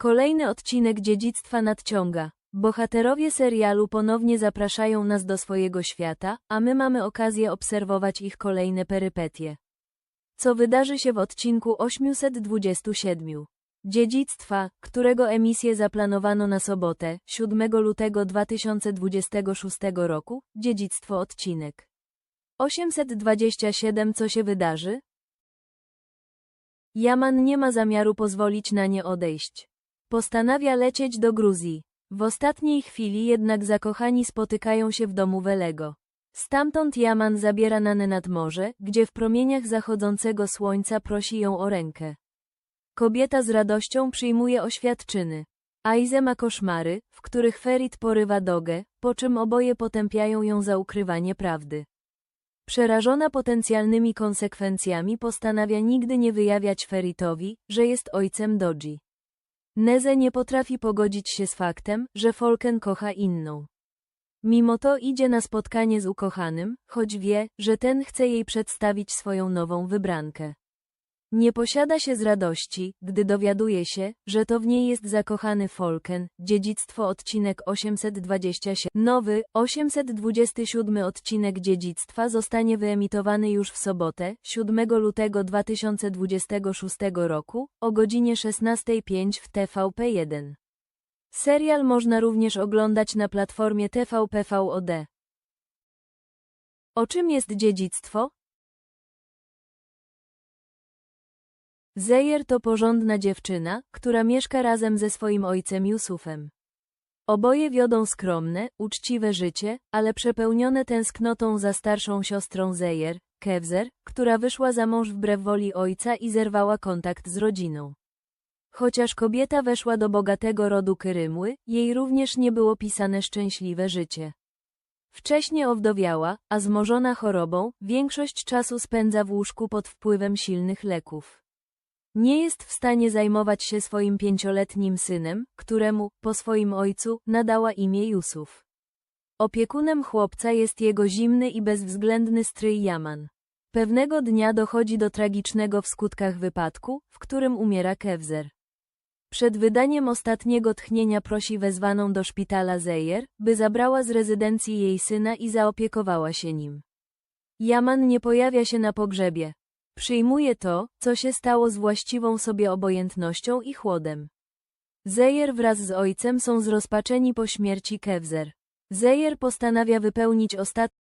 Kolejny odcinek dziedzictwa nadciąga. Bohaterowie serialu ponownie zapraszają nas do swojego świata, a my mamy okazję obserwować ich kolejne perypetie. Co wydarzy się w odcinku 827? Dziedzictwa, którego emisję zaplanowano na sobotę, 7 lutego 2026 roku, dziedzictwo odcinek. 827 Co się wydarzy? Jaman nie ma zamiaru pozwolić na nie odejść. Postanawia lecieć do Gruzji. W ostatniej chwili jednak zakochani spotykają się w domu Welego. Stamtąd Jaman zabiera Nanę nad morze, gdzie w promieniach zachodzącego słońca prosi ją o rękę. Kobieta z radością przyjmuje oświadczyny. Aize ma koszmary, w których Ferit porywa Dogę, po czym oboje potępiają ją za ukrywanie prawdy. Przerażona potencjalnymi konsekwencjami postanawia nigdy nie wyjawiać Feritowi, że jest ojcem Doji. Neze nie potrafi pogodzić się z faktem, że Folken kocha inną. Mimo to idzie na spotkanie z ukochanym, choć wie, że ten chce jej przedstawić swoją nową wybrankę. Nie posiada się z radości, gdy dowiaduje się, że to w niej jest zakochany Folken, dziedzictwo odcinek 827. Nowy, 827 odcinek dziedzictwa zostanie wyemitowany już w sobotę, 7 lutego 2026 roku, o godzinie 16.05 w TVP1. Serial można również oglądać na platformie TVP VOD. O czym jest dziedzictwo? Zejer to porządna dziewczyna, która mieszka razem ze swoim ojcem Jusufem. Oboje wiodą skromne, uczciwe życie, ale przepełnione tęsknotą za starszą siostrą Zejer, Kewzer, która wyszła za mąż wbrew woli ojca i zerwała kontakt z rodziną. Chociaż kobieta weszła do bogatego rodu Kyrymły, jej również nie było pisane szczęśliwe życie. Wcześnie owdowiała, a zmożona chorobą, większość czasu spędza w łóżku pod wpływem silnych leków. Nie jest w stanie zajmować się swoim pięcioletnim synem, któremu, po swoim ojcu, nadała imię Jusuf. Opiekunem chłopca jest jego zimny i bezwzględny stryj Jaman. Pewnego dnia dochodzi do tragicznego w skutkach wypadku, w którym umiera Kewzer. Przed wydaniem ostatniego tchnienia prosi wezwaną do szpitala Zejer, by zabrała z rezydencji jej syna i zaopiekowała się nim. Jaman nie pojawia się na pogrzebie. Przyjmuje to, co się stało z właściwą sobie obojętnością i chłodem. Zejer wraz z ojcem są zrozpaczeni po śmierci Kewzer. Zejer postanawia wypełnić ostatni